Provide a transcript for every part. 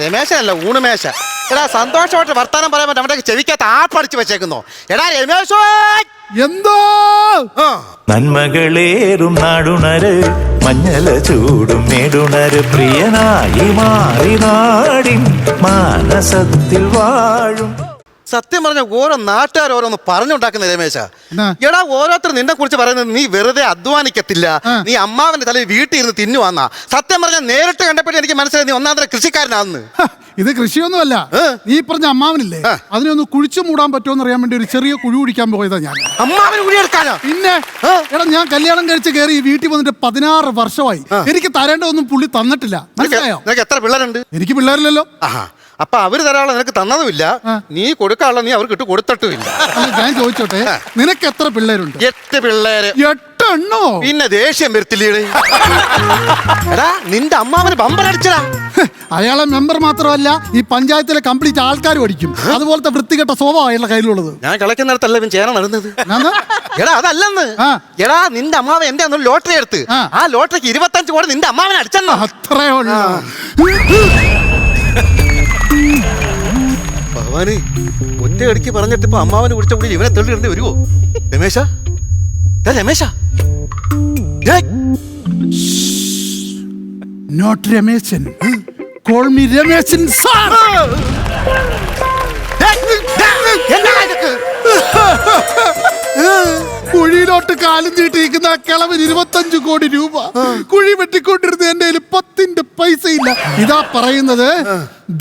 രമേശനല്ല ഊണുമേശ എടാ സന്തോഷമായിട്ട് വർത്താനം പറയാൻ പറ്റും. അവന്റെ ചെവിക്കകത്ത് ആപ്പടിച്ച് വെച്ചേക്കുന്നോ. എടാ രമേശോ എന്തോ? നന്മകളേറും നാടുണര് മഞ്ഞല ചൂടും നേടുണര് പ്രിയനായി മാറി നാടിൻ മാനസത്തിൽ വാഴും. സത്യം പറഞ്ഞ ഓരോ നാട്ടുകാർ ഓരോന്ന് പറഞ്ഞുണ്ടാക്കുന്ന രമേശ. എടാ ഓരോരുത്തർ നിന്നെ കുറിച്ച് പറയുന്നത് നീ വെറുതെ അധ്വാനിക്കത്തില്ല. നീ അമ്മാവന്റെ തലയിൽ വീട്ടിൽ ഇരുന്ന് തിന്നുവാന്നാ. സത്യം പറഞ്ഞ നേരിട്ട് കണ്ടപ്പോഴേ എനിക്ക് മനസ്സിലായി നീ ഒന്നാന്തര കൃഷിക്കാരനാന്ന്. ഇത് കൃഷിയൊന്നുമല്ല? നീ പറഞ്ഞ അമ്മാവനില്ലേ? അതിനൊന്ന് കുഴിച്ചു മൂടാൻ പറ്റുമോ അറിയാൻ വേണ്ടി ഒരു ചെറിയ കുഴി കുടിക്കാൻ പോയതാ ഞാൻ. അമ്മാവന് പിന്നെ? എടാ ഞാൻ കല്യാണം കഴിച്ച് കയറി ഈ വീട്ടിൽ വന്നിട്ട് പതിനാറ് വർഷമായി. എനിക്ക് തരേണ്ട ഒന്നും പുള്ളി തന്നിട്ടില്ല. മനസ്സിലായോ? എത്ര പിള്ളേരുണ്ട്? എനിക്ക് പിള്ളേരില്ലല്ലോ. ആഹാ. അപ്പൊ അവർ തരാനുള്ള നിനക്ക് തന്നതുമില്ല. നീ കൊടുക്കാനുള്ള നീ അവർക്ക് ഇട്ട് കൊടുത്തിട്ടുമില്ല. അല്ല ഞാൻ ചോദിച്ചോട്ടെ നിനക്ക് എത്ര പിള്ളേരുണ്ട്? എട്ട് പിള്ളേര്. എട്ടെണ്ണോ? പിന്നെ ദേഷ്യം വരുത്തില്ലേ എടാ നിന്റെ അമ്മാവന് ബമ്പറടിച്ചടാ ഹ്, അയാളെ മെമ്പർ മാത്രമല്ല ഈ പഞ്ചായത്തിലെ കംപ്ലീറ്റ് ആൾക്കാർ പഠിക്കും അതുപോലത്തെ വൃത്തികെട്ട സ്വഭാവം അയാളുടെ കയ്യിലുള്ളത്. ഞാൻ കളിക്കുന്നിടത്തല്ല ഇവൻ ചേരാൻ നടന്നത്. എന്നാ? എടാ അതല്ലെന്ന്. ആ. എടാ നിന്റെ അമ്മാവൻ എന്റെ അന്ന് ലോട്ടറി എടുത്ത്. ആ. ആ ലോട്ടറിക്ക് ഇരുപത്തഞ്ച് കോടി നിന്റെ അമ്മാവൻ അടിച്ചെന്നോ. അത്രേ ഉള്ളൂ. ഭഗവാന് ഒറ്റ അടിക്ക് പറഞ്ഞിട്ട് ഇപ്പൊ അമ്മാവന് വിളിച്ച കൂടി ഇവനെ തെളിയിടേണ്ടി വരുവോ? Ramesha Ramesha. Note Rameshan. Call me Rameshan sir? കുഴിയിലോട്ട് കാലും ചീട്ടിരിക്കുന്ന കിളവിന് ഇരുപത്തഞ്ചു കോടി രൂപ. കുഴി വെട്ടിക്കൊണ്ടിരുന്ന എന്റെ പത്തിന്റെ പൈസ ഇല്ല ഇതാ പറയുന്നത്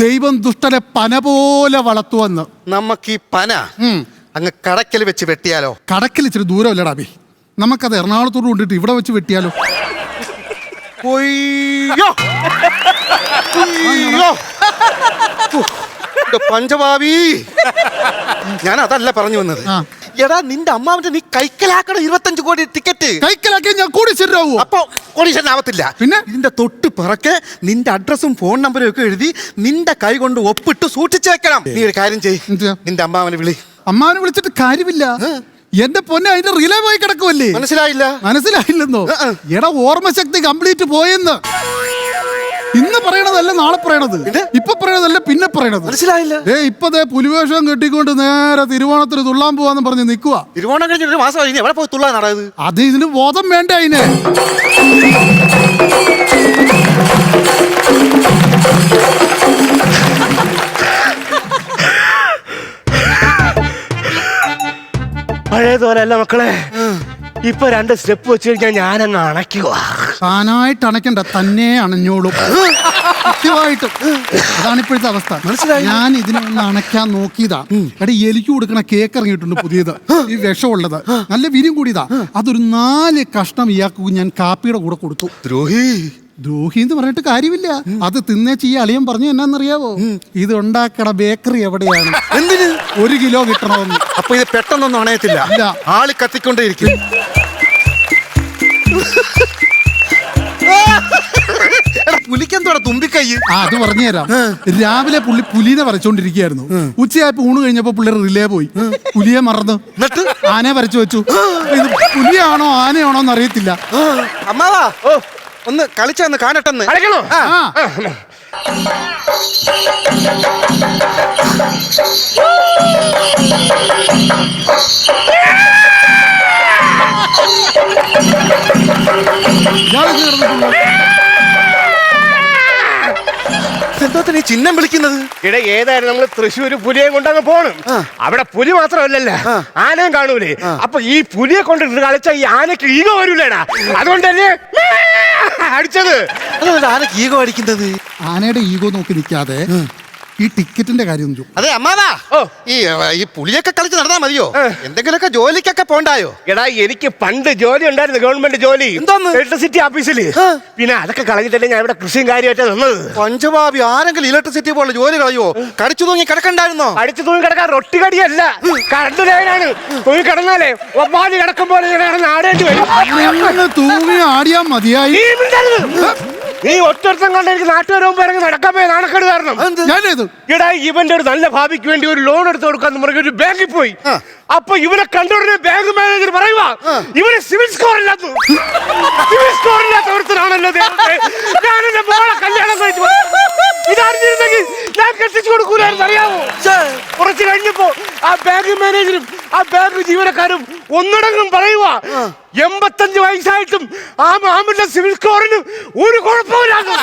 ദൈവം ദുഷ്ടനെ പന പോലെ വളർത്തുവെന്ന്. നമുക്ക് ഈ പന. അങ്ങ് കടക്കൽ വെച്ച് വെട്ടിയാലോ? കടക്കൽ ഇച്ചിരി ദൂരമല്ലടാ ബി നമുക്കത് എറണാകുളത്തോട് കൊണ്ടിട്ട് ഇവിടെ വെച്ച് വെട്ടിയാലോ? പഞ്ചഭാവി. ഞാൻ അതല്ല പറഞ്ഞു വന്നത്. എടാ നിന്റെ അമ്മാവന്റെ നീ കൈക്കലാക്കണം ഇരുപത്തഞ്ച് കോടി ടിക്കറ്റ് കൈക്കലാക്കി ഞാൻ കൂടി ശരിയാവോ അപ്പൊ കോടീശ്വരനാവത്തില്ല പിന്നെ? ഇതിന്റെ തൊട്ട് പിറക്കെ നിന്റെ അഡ്രസ്സും ഫോൺ നമ്പറും ഒക്കെ എഴുതി നിന്റെ കൈ കൊണ്ട് ഒപ്പിട്ട് സൂക്ഷിച്ചു വെക്കണം നീ ഒരു കാര്യം ചെയ് നിന്റെ അമ്മാവനെ വിളി. അമ്മാവനെ വിളിച്ചിട്ട് കാര്യമില്ല. എന്റെ പൊന്നെ അതിന്റെ റിലേ പോയി കിടക്കുമല്ലേ മനസ്സിലായില്ല. മനസ്സിലായില്ലെന്നോ. എടാ ഓർമ്മശക്തി കംപ്ലീറ്റ് പോയെന്ന്. പറയണതല്ല നാളെ പറയണത്? ഇപ്പൊ പറയണതല്ല പിന്നെ പറയണത്? മനസ്സിലായില്ല. ഏ ഇപ്പതേ പുലിവേഷം കെട്ടിക്കൊണ്ട് നേരെ തിരുവോണത്തിന് തുള്ളാൻ പോവാന്ന് പറഞ്ഞ് നിക്കുക തിരുവോണം കഴിഞ്ഞ ഒരു മാസം കഴിഞ്ഞ് എവിടെ പോയി തുള്ളാൻ നടയത് അത് ഇതിന് ബോധം വേണ്ട അതിന്? പഴയതുപോലെ അല്ല മക്കളെ ഇപ്പൊ രണ്ട് സ്റ്റെപ്പ് വെച്ച് കഴിഞ്ഞാൽ ഞാനങ്ങ് അണയ്ക്കുക താനായിട്ട് അണയ്ക്കണ്ട തന്നെ അണഞ്ഞോളും. സത്യമായിട്ടും അതാണ് ഇപ്പോഴത്തെ അവസ്ഥ. മനസ്സിലായി? ഞാൻ ഇതിനെ ഒന്ന് അണയ്ക്കാൻ നോക്കിയതാ. എടാ എലിക്ക് കൊടുക്കണ കേക്ക് ഇറങ്ങിയിട്ടുണ്ട് പുതിയത്. ഈ വിഷമുള്ളത്. നല്ല വിരിയും കൂടിയതാ. അതൊരു നാല് കഷ്ണം ഇയാൾക്ക് ഞാൻ കാപ്പിയുടെ കൂടെ കൊടുത്തു. ദ്രോഹി. ദ്രോഹി എന്ന് പറഞ്ഞിട്ട് കാര്യമില്ല. അത് തിന്നേച്ച് ഈ അളിയൻ പറഞ്ഞു എന്നാന്നറിയാവോ? ഇത് ഉണ്ടാക്കണ ബേക്കറി എവിടെയാണ്? എന്തിന്? ഒരു കിലോ കിട്ടണമെന്ന്. അപ്പൊ ഇത് പെട്ടെന്നൊന്നും അണയത്തില്ല. ഇല്ല. ആൾ കത്തിക്കൊണ്ടേയിരിക്കും. പുലിക്കെന്തോടെ തുമ്പിക്കൈ? ആ അത് പറഞ്ഞുതരാം. രാവിലെ പുള്ളി പുലിനെ വരച്ചോണ്ടിരിക്കുകയായിരുന്നു. ഉച്ചയായപ്പോ ഊണ് കഴിഞ്ഞപ്പോ പുള്ളിയുടെ റിലേ പോയി. പുലിയെ മറന്നു. എന്നിട്ട്? ആനയെ വരച്ചു വെച്ചു. ഇത് പുലിയാണോ ആനയാണോ എന്ന് അറിയത്തില്ല അമ്മാവാ. ഒന്ന് കളിച്ചൊന്ന് കാണട്ടെന്ന്. Yeah, ആ. yeah. ഇയാളെന്ത് നടന്നിട്ടുള്ളൂ? എന്തോ നീ ചിഹ്നം വിളിക്കുന്നത്? ഇവിടെ ഏതായാലും നമ്മൾ തൃശ്ശൂർ പുലിയെ കൊണ്ടങ്ങ് പോണം. അവിടെ പുലി മാത്രമല്ലല്ല. ആനയും കാണൂലേ. അപ്പൊ ഈ പുലിയെ കൊണ്ട് കളിച്ച ഈ ആനക്ക് ഈഗോ വരൂലേടാ അതുകൊണ്ടല്ലേ അടിച്ചത്. അതുകൊണ്ട് ആരൊക്കെ ഈഗോ അടിക്കുന്നത്? ആനയുടെ ഈഗോ നോക്കി നിൽക്കാതെ ഈ ടിക്കറ്റിന്റെ കാര്യം ഒന്ന് അതെ അമ്മാവാ. ഓ. ഈ ഏ, ഈ പുലിയൊക്കെ കളിച്ച് നടന്നാ മതിയോ? എന്തെങ്കിലുമൊക്കെ ജോലിക്കൊക്കെ പോണ്ടായോ? എടാ എനിക്ക് പണ്ട് ജോലി ഉണ്ടായിരുന്നു ഗവൺമെന്റ് ജോലി. എന്തോന്ന്? ഇലക്ട്രിസിറ്റി ഓഫീസിൽ പിന്നെ അതൊക്കെ കളഞ്ഞിട്ടല്ലേ ഞാൻ ഇവിടെ കൃഷിയും കാര്യമായിട്ട് നിന്നത്. പഞ്ചബാബി ആരെങ്കിലും ഇലക്ട്രിസിറ്റി പോലെ ജോലി കളയോ കടിച്ചു തൂങ്ങി കിടക്കണ്ടായിരുന്നോ? അടിച്ചു തൂങ്ങി കിടക്കാൻ റൊട്ടി കടിയല്ല. കറണ്ട് ലൈനാണ് തൂങ്ങി കിടന്നാലേ ഒപ്പാതി കിടക്കുമ്പോൾ പോലെ ഇങ്ങനെ കിടന്ന് ആടേണ്ടി വരും. അങ്ങനെ തൂങ്ങി ആടിയാ മതിയായി. മിണ്ടരുത്. നീ ഒറ്റം കണ്ട എനിക്ക് നാട്ടുകാർ മുമ്പ് ഇറങ്ങി നടക്കാൻ പോയി. നാണക്കേട് കാരണം. ഞാനേത്? ഇടാ ഇവന്റെ ഒരു നല്ല ഭാവിക്ക് വേണ്ടി ഒരു ലോൺ എടുത്ത് കൊടുക്കാൻ പറഞ്ഞ ഒരു ബാങ്കിൽ പോയി. അപ്പൊ ഇവനെ കണ്ട കണ്ടുടനെ ബാങ്ക് മാനേജർ പറയുക ഇവന് സിവിൽ സ്കോർ ഇല്ലാത്ത സിവിൽ സ്കോർ ഇല്ലാത്ത ഒരുത്തരാണല്ലോ ഞാൻ എന്റെ മോളെ കല്യാണം കഴിച്ചു. ഇതറിഞ്ഞിരുന്നെങ്കിൽ ഞാൻ കെട്ടിച്ചു കൊടുക്കൂലായിരുന്നു. അറിയാമോ കുറച്ച് കഴിഞ്ഞപ്പോ ആ ബാങ്ക് മാനേജരും ആ ബാങ്ക് ജീവനക്കാരും ഒന്നടങ്കം പറയുക എൺപത്തഞ്ച് വയസ്സായിട്ടും ആ മാമിന്റെ സിവിൽ സ്കോറിന് ഒരു കുഴപ്പമില്ലാന്ന്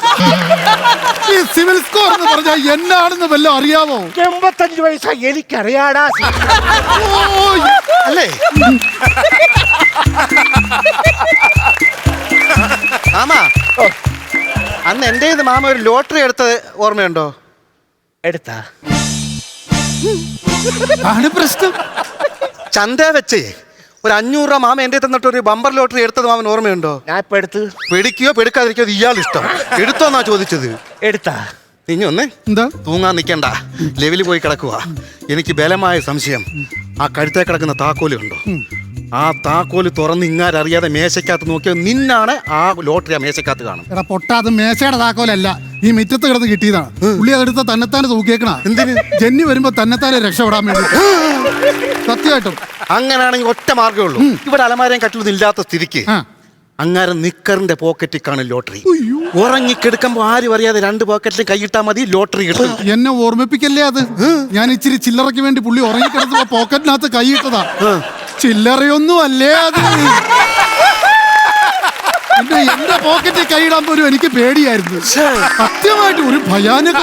ഈ സിവിൽ സ്കോർ എന്ന് പറഞ്ഞാൽ എന്നാണെന്ന് വല്ലതും അറിയാമോ എൺപത്തഞ്ച് വയസ്സായി എനിക്കറിയാടാ. ഓ, അല്ലേ? മാമാ. അന്ന് എന്റെ മാമ ഒരു ലോട്ടറി എടുത്തത് ഓർമ്മയുണ്ടോ? എടുത്താ. ആണ് പ്രശ്നം. ചന്ത വെച്ചേ ഒരു അഞ്ഞൂറ് രൂപ മാമ എന്റെ തന്നിട്ട് ഒരു ബമ്പർ ലോട്ടറി എടുത്തത് മാമൻ ഓർമ്മയുണ്ടോ? ഞാൻ ഇപ്പൊ എടുത്ത്. പിടിക്കുകയോ പെടുക്കാതിരിക്കോ ഇയാൾ ഇഷ്ടം. എടുത്തോന്നാ ചോദിച്ചത്. എടുത്താ. ഇനി ഒന്ന് എന്താ? തൂങ്ങാൻ നിൽക്കണ്ട ലെവലിൽ പോയി കിടക്കുക എനിക്ക് ബലമായ സംശയം. ആ കഴുത്തേ കിടക്കുന്ന താക്കോൽ കണ്ടോ? ആ താക്കോൽ തുറന്ന് ഇങ്ങാരറിയാതെ മേശക്കകത്ത് നോക്കിയാൽ നിന്നാണ് ആ ലോട്ടറി ആ മേശക്കകത്ത് കാണുന്നത്. എടാ പൊട്ടാത് മേശയുടെ താക്കോലല്ല. ഈ മിറ്റത്ത് കിടന്ന് കിട്ടിയതാണ്. പുള്ളി അതെടുത്ത് തന്നെത്താനെ തൂക്കിയേക്കണ. എന്തിന്? ജന്നി വരുമ്പോ തന്നെത്താനെ രക്ഷപ്പെടാൻ വേണ്ടി സത്യമായിട്ടും. അങ്ങനെയാണെങ്കിൽ ഒറ്റ മാർഗമേ ഉള്ളൂ. ഇവിടെ അലമാരയും കട്ടിലൊന്നും ഇല്ലാത്ത സ്ഥിതിക്ക് അങ്ങനെ അങ്ങാരം നിക്കറിന്റെ പോക്കറ്റിൽ കാണും ലോട്ടറി. ഉറങ്ങി ഉറങ്ങിക്കെടുക്കുമ്പോ ആരും അറിയാതെ രണ്ട് പോക്കറ്റിലും കൈയിട്ടാ മതി ലോട്ടറി കിട്ടും. എന്നെ ഓർമ്മിപ്പിക്കല്ലേ അത്? ഞാൻ ഇച്ചിരി ചില്ലറയ്ക്ക് വേണ്ടി പുള്ളി ഉറങ്ങിക്കിടന്നപ്പോ പോക്കറ്റിനകത്ത് കൈയിട്ടതാ ചില്ലറയൊന്നും അല്ലേ അത്? പിന്നെ എന്റെ പോക്കറ്റിൽ കൈയിടാൻ പോലും എനിക്ക് പേടിയായിരുന്നു. സത്യമായിട്ട് ഒരു ഭയാനക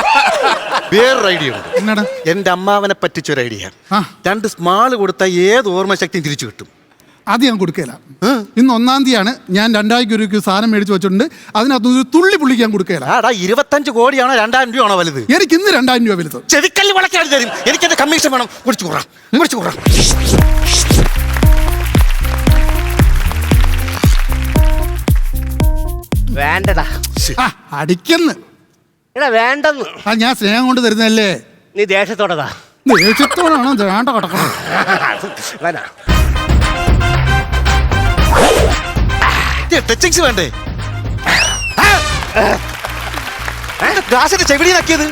വേറൊരു ഐഡിയ ഉണ്ട്. എന്നടാ? എന്റെ അമ്മാവനെ പറ്റിച്ചൊരു ഐഡിയ. ആ. രണ്ട് സ്മാൾ കൊടുത്ത ഏത് ഓർമ്മശക്തിയും തിരിച്ചു കിട്ടും. അത് ഞാൻ കൊടുക്കല. ഇന്ന് ഒന്നാം തീയതിയാണ്. ഞാൻ രണ്ടായിരം രൂപയ്ക്ക് സാധനം മേടിച്ച് വെച്ചിട്ടുണ്ട്. അതിനകത്ത് ഒരു തുള്ളി പുള്ളിക്ക് ഞാൻ കൊടുക്കല. ആടാ ഇരുപത്തഞ്ച് കോടിയാണോ രണ്ടായിരം രൂപയാണോ വലുത്? എനിക്ക് ഇന്ന് രണ്ടായിരം രൂപ വലുത്. ചെവിക്കല്ല് വളക്കാൻ തരും? എനിക്ക് എന്റെ കമ്മീഷൻ വേണം? കുറിച്ച് കൂറാം കുറിച്ച് കൂറാം വേണ്ടടാ. ആ അടിക്കെന്ന്. എടാ വേണ്ടെന്ന്. ആ ഞാൻ സ്നേഹം കൊണ്ട് തരുന്നല്ലേ നീ ദേഷ്യത്തോടതാ ദേഷ്യത്തോടാണോ? വേണ്ട കിടക്കണം വേനാ ടച്ചിങ്സ് വേണ്ടേ? ഗ്ലാസിന്റെ ചെവിടി നക്കിയത്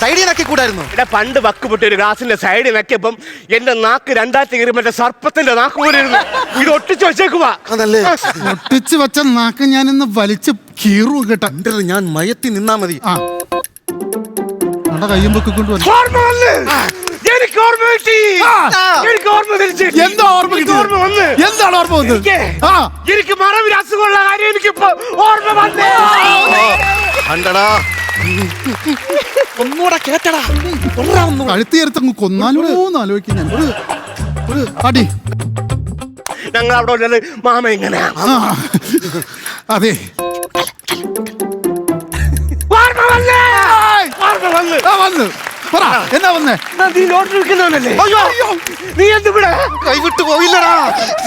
സൈഡിൽ നിന്നൊക്കെ കൂടായിരുന്നു ഇവിടെ പണ്ട് വക്ക് പൊട്ടി ഒരു ഗ്ലാസിന്റെ സൈഡിൽ വെക്കപ്പം എന്റെ നാക്ക് രണ്ടാഴ്ച കയറി മറ്റേ സർപ്പത്തിന്റെ നാക്ക് പോലെ ഇരുന്നു. ഇത് ഒട്ടിച്ച് വെച്ചേക്കുവാ. അതല്ലേ? ഒട്ടിച്ച് വെച്ച നാക്ക് ഞാൻ ഇന്ന് വലിച്ച് കീറു കേട്ടത് ഞാൻ മയത്തി നിന്നാ മതി. ആ. നമ്മുടെ കയ്യും പൊക്കിക്കൊണ്ട് വന്നു. ഓർമ്മ വന്ന്. എനിക്ക് ഓർമ്മ കിട്ടി. എനിക്ക് ഓർമ്മ തിരിച്ചു കിട്ടി. എന്താ ഓർമ്മ എനിക്ക് കിട്ടിയത്? ഓർമ്മ വന്ന്. എന്താണ് ഓർമ്മ വന്നത്? എനിക്ക് ആ. എനിക്ക് മറവിൽ അസുഖമുള്ള കാര്യം എനിക്കിപ്പോ ഓർമ്മ വന്നേ. കണ്ടടാ. ഒന്നുകൂടെ കേട്ടടാ ഒന്നാ ഒന്നുകൂടെ. കഴുത്തിയെടുത്ത് അങ്ങ് കൊന്നാലോ ഞാൻ ഒരു ഒരു അടി. ഞങ്ങൾ അവിടെ ഉള്ളത് മാമ ഇങ്ങനെ. ആ അതെ. ആ വന്ന്. പറ എന്നാ വന്നേ? നീ ലോട്ടറി വിൽക്കുന്നവനല്ലേ? അയ്യോ. നീ എന്തിവിടെ കൈവിട്ട് പോയില്ലടാ.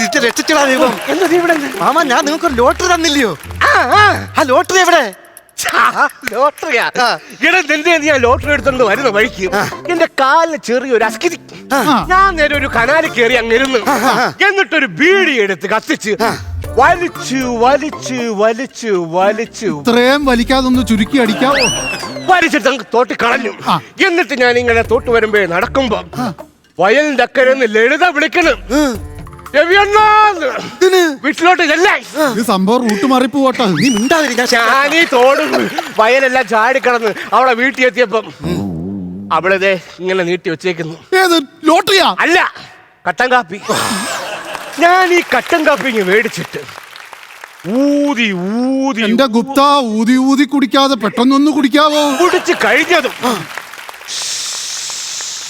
ഇത് രക്ഷിച്ചടാ ദൈവം. എന്താ നീ ഇവിടെ? മാമ ഞാൻ നിങ്ങൾക്ക് ലോട്ടറി തന്നില്ലയോ? ആ ആ. ആ ലോട്ടറി എവിടെ? ലോട്ടറിയാ. ആ. ഇവിടെ നിന്റെ ഞാൻ ലോട്ടറി എടുത്തോണ്ട് വരുന്ന വഴിക്ക് എന്റെ കാലിന് ചെറിയൊരു അസ്കിതി. ഞാൻ നേരെ ഒരു കനാലിൽ കയറി അങ്ങിരുന്നു എന്നിട്ടൊരു ബീഡി എടുത്ത് കത്തിച്ച് വലിച്ചു വലിച്ചു വലിച്ചു വലിച്ചു. ഇത്രയും വലിക്കാതൊന്ന് ചുരുക്കി അടിക്കാവോ? വലിച്ചിട്ട് തോട്ടി കളഞ്ഞു. എന്നിട്ട് ഞാൻ ഇങ്ങനെ തോട്ട് വരുമ്പോ നടക്കുമ്പോ വയലിന്റെ അക്കരെ ലളിത വിളിക്കണം. വീട്ടിലോട്ട് ചെല്ലേ? ഈ സംഭവം റൂട്ട് മാറിപ്പോട്ടെ നീ മിണ്ടാതിരിക്കാൻ തോടും വയലെല്ലാം ചാടിക്കടന്ന് അവളെ വീട്ടിൽ എത്തിയപ്പം അവളിതേ ഇങ്ങനെ നീട്ടി വെച്ചേക്കുന്നു. ഏത്? ലോട്ടറിയാ? അല്ല കട്ടൻ കാപ്പി. ഞാൻ ഈ കട്ടൻ കാപ്പി ഇങ്ങ് മേടിച്ചിട്ട് ഊതി ഊതി എന്റെ ഗുപ്ത ഊതി ഊതി കുടിക്കാതെ പെട്ടെന്നൊന്ന് കുടിക്കാവോ? കുടിച്ച് കഴിഞ്ഞതും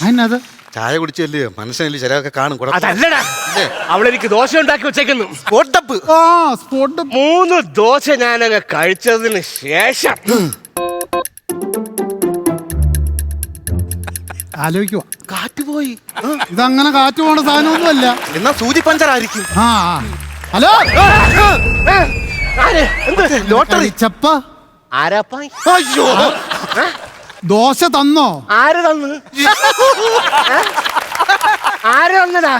അതിനത് ചായ കുടിച്ചല്ലേ? മനസ്സിനല്ലേ ചിലതൊക്കെ കാണും. കുഴപ്പം അതല്ലടാ. അവളെനിക്ക് ദോശ ഉണ്ടാക്കി വെച്ചേക്കുന്നു. സ്പോട്ടപ്പ് ആ സ്പോട്ട് മൂന്ന് ദോശ ഞാനങ്ങ് കഴിച്ചതിന് ശേഷം. ആലോചിക്കുവാ കാറ്റ് പോയി. ഇതങ്ങനെ കാറ്റ് പോണ സാധനമൊന്നുമല്ല. എന്നാ സൂചി പഞ്ചറായിരിക്കും ആ ആ. ഹലോ? ആര്? എന്ത്? ലോട്ടറി. ചപ്പ ആരാപ്പായി അയ്യോ? ദോശ തന്നോ? ആര് തന്നു? ആര് തന്നതാ?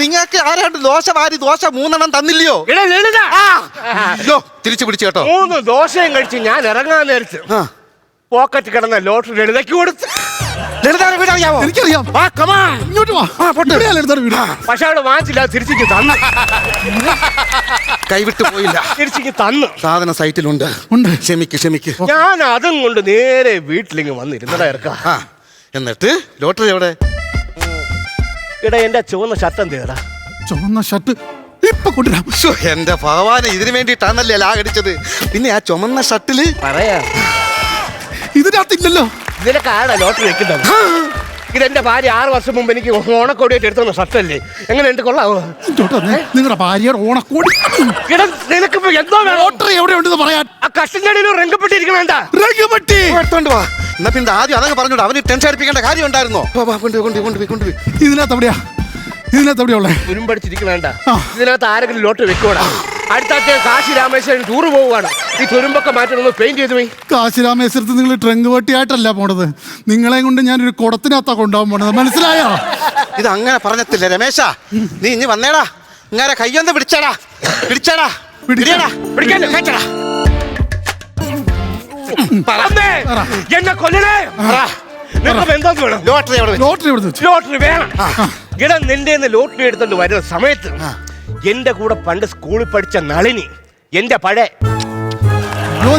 നിങ്ങൾക്ക് ആരാണ്ട് ദോശ വാരി ദോശ മൂന്നെണ്ണം തന്നില്ലയോ? ലളിത തിരിച്ചു പിടിച്ചു കേട്ടോ. മൂന്ന് ദോശയും കഴിച്ച് ഞാൻ ഇറങ്ങാൻ നേരത്ത് പോക്കറ്റ് കിടന്ന ലോട്ടറി ലളിതയ്ക്ക് കൊടുത്ത് ലളിതാടെ വീടറിയാവോ എനിക്കറിയാം. ആ കമാ ഇങ്ങോട്ട് വാ. ആ, പോട്ടെ. ഇവിടെയാണ് ലളിതയുടെ വീട്? പക്ഷെ അവിടെ വാങ്ങിച്ചില്ല തിരിച്ചിക്ക് തന്നു. കൈവിട്ട് പോയില്ല. തിരിച്ചിക്ക് തന്നു. സാധന സൈറ്റിലുണ്ട്. ഉണ്ട്. ക്ഷമിക്ക് ക്ഷമിക്ക്. ഞാൻ അതും കൊണ്ട് നേരെ വീട്ടിലിങ്ങ് വന്നിരുന്നടാ ഇറക്ക. ആ എന്നിട്ട്? ലോട്ടറി എവിടെ? ഇടാ എന്റെ ചുവന്ന ഷർട്ട് എന്തേടാ ചുവന്ന ഷർട്ട് ഇപ്പൊ കൊണ്ടുവരാം. ശ്ശോ, എന്റെ ഭഗവാനെ ഇതിനു വേണ്ടിയിട്ടാണല്ലേ ലാഗടിച്ചത്. പിന്നെ ആ ചുമന്ന ഷട്ടിൽ പറയാ. ഇതിനകത്തില്ലല്ലോ ഇതിനൊക്കെ ലോട്ടറി വെക്കുന്നത്? ഇതെന്റെ ഭാര്യ ആറ് വർഷം മുമ്പ് എനിക്ക് ഓണക്കോടിയായിട്ട് എടുത്തു ഷർട്ടല്ലേ? എങ്ങനെ ഉണ്ട് കൊള്ളാവോ. നിങ്ങളുടെ ഭാര്യയുടെ ഓണക്കോടി. ഇട നിനക്കിപ്പോ എന്തോ ലോട്ടറി എവിടെ ഉണ്ടെന്ന് പറയാൻ. ആ കഷ്ടിന്റെ അടിയിൽ രംഗപ്പെട്ടിരിക്കണേണ്ട രഘുപട്ടി എടുത്തോണ്ട് വാ. എന്നാ പിന്നെ ആദ്യം അതങ്ങ് പറഞ്ഞോട്. അവന് ടെൻഷൻ അടിപ്പിക്കേണ്ട കാര്യം ഉണ്ടായിരുന്നോ? ഇതിനകത്ത് എവിടെയാ? ഇതിനകത്ത് എവിടെയാ ഉള്ളേ? തുരുമ്പടിച്ചിരിക്കണേണ്ട ആ. ഇതിനകത്ത് ആരെങ്കിലും ലോട്ടറി വെക്കോടാ അടുത്ത കാശി രാമേശ്വരൻ ടൂർ പോവുകയാണ്. ഈ തുരുമ്പൊക്കെ മാറ്റി ഒന്ന് പെയിന്റ് ചെയ്തു പോയി. കാശി രാമേശ്വരത്ത് നിങ്ങൾ ട്രങ്ക് വട്ടിയായിട്ടല്ല പോണത്. നിങ്ങളെ കൊണ്ട് ഞാനൊരു കുടത്തിനകത്താ കൊണ്ടുപോകാൻ പോണത്. മനസ്സിലായോ? ഇത് അങ്ങനെ പറഞ്ഞത്തില്ല രമേശ. നീ ഇനി വന്നേടാ. ഇങ്ങനെ കയ്യൊന്ന് പിടിച്ചടാ. പിടിച്ചടാ. പിടിയടാ. പിടിക്കാൻ അമ്മേ, എന്നെ കൊല്ലണേ. ലോട്ടറി ലോട്ടറി വേണം. ഇട നിന്റെ ലോട്ടറി എടുത്തോണ്ട് വരുന്ന സമയത്ത് എന്റെ കൂടെ പണ്ട് സ്കൂളിൽ പഠിച്ച നളിനി. എന്റെ പഴയ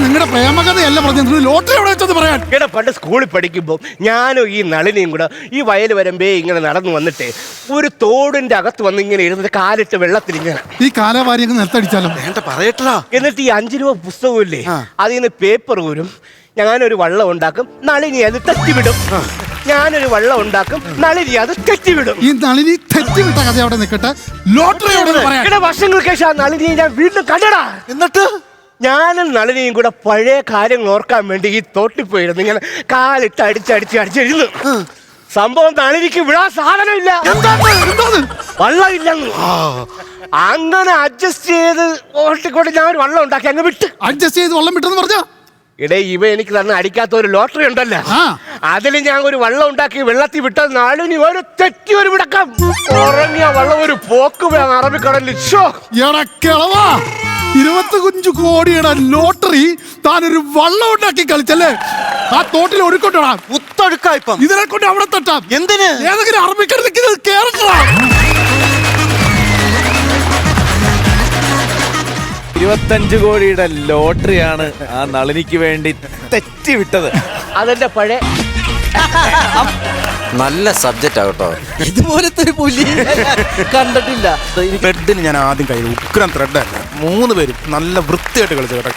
നിങ്ങളുടെ പ്രേമകഥയല്ല ലോട്ടറി എവിടെ വെച്ചത് പറയാൻ? എടാ പണ്ട് സ്കൂളിൽ പഠിക്കുമ്പോൾ ഞാനും ഈ നളിനിയും കൂടെ ഈ വയൽ വരമ്പേ ഇങ്ങനെ നടന്നു വന്നിട്ട് ഒരു തോടിന്റെ അകത്ത് വന്ന് ഇങ്ങനെ ഇരുന്നിട്ട് കാലിട്ട് വെള്ളത്തിൽ ഇങ്ങനെ ഈ കാലവാരി വേണ്ട പറയട്ടാ എന്നിട്ട് ഈ അഞ്ചു രൂപ പുസ്തകമില്ലേ. അതിൽ നിന്ന് പേപ്പർ ഊരും. ഞാനൊരു വള്ളം ഉണ്ടാക്കും. നളിനി അത് തെറ്റിവിടും. ഞാനൊരു വെള്ളം ഉണ്ടാക്കും നളിനി അത് തെറ്റിവിടും. ഈ നളിനി തെറ്റിവിട്ട കഥ അവിടെ നിൽക്കട്ടെ ലോട്ടറി ഇവിടെ വർഷങ്ങൾക്ക് ശേഷം ആ നളിനിയെ ഞാൻ വീണ്ടും കണ്ടടാ. എന്നിട്ട്? ഞാനും നളിനിയും കൂടെ പഴയ കാര്യങ്ങൾ ഓർക്കാൻ വേണ്ടി ഈ തോട്ടിൽ പോയിരുന്നു. ഇങ്ങനെ കാലിട്ട് അടിച്ചടിച്ച് അടിച്ചിരുന്നു സംഭവം നളിനിക്ക് വിടാൻ സാധനമില്ല. എന്താണ് വള്ളം ഇല്ലെന്ന് അങ്ങനെ അഡ്ജസ്റ്റ് ചെയ്ത് ഓട്ടിക്കൊണ്ട് ഞാൻ ഒരു വള്ളം ഉണ്ടാക്കി അങ്ങ് വിട്ട്. അഡ്ജസ്റ്റ് ചെയ്ത് വെള്ളം വിട്ടെന്ന് പറഞ്ഞ? ഇടേ ഇവ എനിക്ക് തന്നെ അടിക്കാത്ത ഒരു ലോട്ടറി ഉണ്ടല്ലോ. ആ. അതിൽ ഞാൻ ഒരു വെള്ളം ഉണ്ടാക്കി വെള്ളത്തിൽ വിട്ടത് നാളിനി ഒരു തെറ്റി ഒരു വിടക്കം ഉറങ്ങിയ വെള്ളം ഒരു പോക്ക് വേണം അറബിക്കടലിൽ ഷോ എടാ കിളവാ. ഇരുപത്തി കുഞ്ചു കോടിയുടെ ലോട്ടറി താനൊരു വള്ളം ഉണ്ടാക്കി കളിച്ചല്ലേ? ആ തോട്ടിൽ ഒഴുക്കൊണ്ടോടാ. ഉത്തൊഴുക്കാ ഇപ്പം. ഇതിനെ കൊണ്ട് അവിടെ തട്ടാം. എന്തിന്? ഏതെങ്കിലും അറബിക്കടലേക്ക് ഇത് കേറട്ടാ ഇരുപത്തഞ്ച് കോടിയുടെ ലോട്ടറിയാണ് ആ നളിനിക്ക് വേണ്ടി തെറ്റി വിട്ടത് അതെന്റെ പഴയ നല്ല സബ്ജക്റ്റ് ആട്ടോ ഇതുപോലത്തെ ഒരു പുലി കണ്ടിട്ടില്ല. ത്രെഡിന് ഞാൻ ആദ്യം കയ്യിൽ ഉഗ്രം അല്ല. മൂന്ന് പേരും നല്ല വൃത്തിയായിട്ട് കളിച്ചു കേട്ടോ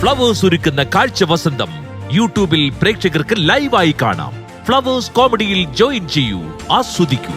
ഫ്ലവേഴ്സ് ഒരുക്കുന്ന കാഴ്ച വസന്തം യൂട്യൂബിൽ പ്രേക്ഷകർക്ക് ലൈവായി കാണാം. ഫ്ലവേഴ്സ് കോമഡിയിൽ ജോയിൻ ചെയ്യൂ. ആസ്വദിക്കൂ.